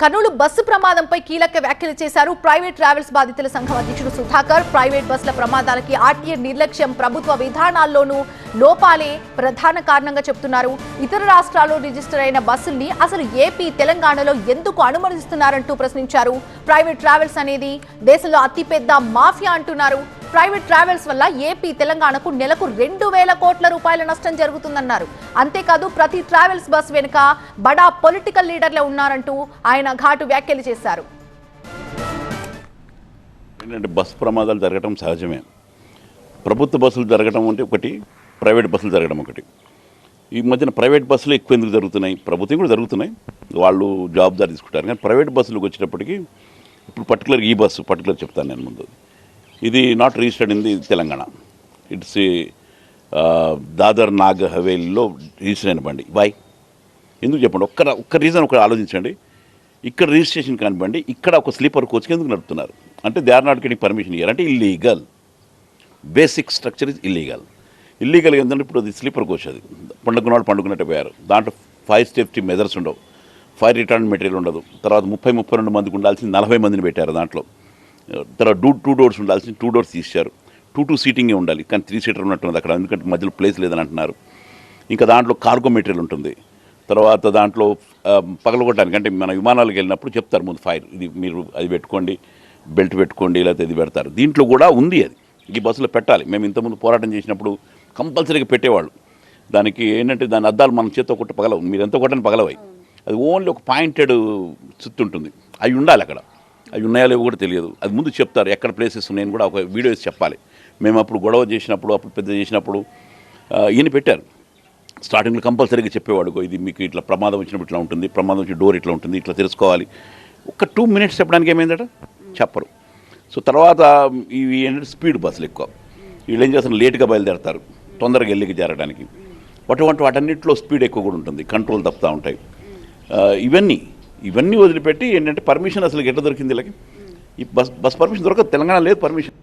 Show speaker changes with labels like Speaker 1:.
Speaker 1: Kurnool bus ప్రమాదంపై కీలక వ్యాఖ్యలు చేశారు ప్రైవేట్ ట్రావెల్స్ బాధితుల సంఘం అధ్యక్షుడు సుధాకర్. ప్రైవేట్ బస్సుల ప్రమాదాలకి ఆర్టీఏ నిర్లక్ష్యం ప్రభుత్వ విధానాల్లోనూ లోపాలే ప్రధాన కారణంగా చెప్తున్నారు. ఇతర రాష్ట్రాల్లో రిజిస్టర్ అయిన బస్సుల్ని అసలు ఏపీ తెలంగాణలో ఎందుకు అనుమతిస్తున్నారంటూ ప్రశ్నించారు. ప్రైవేట్ ట్రావెల్స్ అనేది దేశంలో అతిపెద్ద మాఫియా అంటున్నారు. ప్రైవేట్ ట్రావెల్స్ వల్ల ఏపీ తెలంగాణకు నెలకు రెండు వేల కోట్ల రూపాయల నష్టం జరుగుతుందన్నారు. అంతేకాదు ప్రతి ట్రావెల్స్ బస్ వెనుక బడా పొలిటికల్ లీడర్లే ఉన్నారంటూ ఆయన ఘాటు వ్యాఖ్యలు చేశారు.
Speaker 2: ఏంటంటే బస్సు ప్రమాదాలు జరగడం సహజమే. ప్రభుత్వ బస్సులు జరగడం అంటే ఒకటి ప్రైవేట్ బస్సులు జరగడం ఒకటి. ఈ మధ్యన ప్రైవేట్ బస్సులు ఎక్కువ ఎందుకు జరుగుతున్నాయి? ప్రభుత్వం కూడా జరుగుతున్నాయి. వాళ్ళు జాబ్దారి తీసుకుంటారు. కానీ ప్రైవేట్ బస్సులకు వచ్చేటప్పటికి ఇప్పుడు పర్టికులర్ ఈ బస్సు పర్టికులర్ చెప్తాను నేను ముందు. ఇది not registered in the Telangana it's Dadra Nagar హవేలీలో register అయిన బండి. వై ఎందుకు చెప్పండి? ఒక్క ఒక్క రీజన్ ఒకటి ఆలోచించండి. ఇక్కడ రిజిస్ట్రేషన్ కానివ్వండి ఇక్కడ ఒక స్లీపర్ కోచ్కి ఎందుకు నడుపుతున్నారు? అంటే they are not getting permission here అంటే illegal basic structure is illegal illegal ఏంటంటే ఇప్పుడు అది స్లీపర్ కోచ్ అది. పండుకున్నాడు పండుకున్నట్టు పోయారు. దాంట్లో ఫైవ్ సేఫ్టీ మెజర్స్ ఉండవు. ఫైర్ రిటర్న్ మెటీరియల్ ఉండదు. తర్వాత ముప్పై ముప్పై రెండు మందికి ఉండాల్సింది నలభై మందిని పెట్టారు దాంట్లో. తర్వాత డూ టూ డోర్స్ ఉండాల్సింది. టూ డోర్స్ తీశారు. టూ టూ సీటింగే ఉండాలి. కానీ త్రీ సీటర్ ఉన్నట్టుంది అక్కడ. ఎందుకంటే మధ్యలో ప్లేస్ లేదని అంటున్నారు. ఇంకా దాంట్లో కార్గో మెటీరియల్ ఉంటుంది. తర్వాత దాంట్లో పగలగొట్టడానికి అంటే మన విమానాలకు వెళ్ళినప్పుడు చెప్తారు ముందు ఫైర్ ఇది మీరు అది పెట్టుకోండి బెల్ట్ పెట్టుకోండి లేకపోతే ఇది పెడతారు. దీంట్లో కూడా ఉంది అది. ఈ బస్సులో పెట్టాలి. మేము ఇంతకుముందు పోరాటం చేసినప్పుడు కంపల్సరీగా పెట్టేవాళ్ళు. దానికి ఏంటంటే దాని అద్దాలు మన చేత్తో కొట్టి పగలవు. మీరు ఎంత కొట్టని పగలవాయి అది ఓన్లీ ఒక పాయింటెడ్ చుట్టు ఉంటుంది అవి ఉండాలి అక్కడ. అవి ఉన్నాయో లేవో కూడా తెలియదు. అది ముందు చెప్తారు ఎక్కడ ప్లేసెస్ ఉన్నాయని కూడా ఒక వీడియో చెప్పాలి. మేము అప్పుడు గొడవ చేసినప్పుడు అప్పుడు పెద్ద చేసినప్పుడు ఈయన పెట్టారు. స్టార్టింగ్లో కంపల్సరీగా చెప్పేవాడు ఇది మీకు ఇట్లా ప్రమాదం వచ్చినప్పుడు ఇట్లా ఉంటుంది ప్రమాదం వచ్చి డోర్ ఇట్లా ఉంటుంది ఇట్లా తెలుసుకోవాలి. ఒక టూ మినిట్స్ చెప్పడానికి ఏమైందట? చెప్పరు. సో తర్వాత ఇవి ఏంటంటే స్పీడ్ బస్సులు ఎక్కువ. వీళ్ళు ఏం చేస్తారు? లేట్గా బయలుదేరతారు. తొందరగా వెళ్ళికి చేరడానికి. అటువంటి వాటన్నిటిలో స్పీడ్ ఎక్కువ కూడా ఉంటుంది. కంట్రోల్ తప్పుతూ ఉంటాయి. ఇవన్నీ ఇవన్నీ వదిలిపెట్టి ఏంటంటే పర్మిషన్ అసలు ఎట్లా దొరికింది వీళ్ళకి? ఈ బస్ బస్ పర్మిషన్ దొరకదు. తెలంగాణ లేదు పర్మిషన్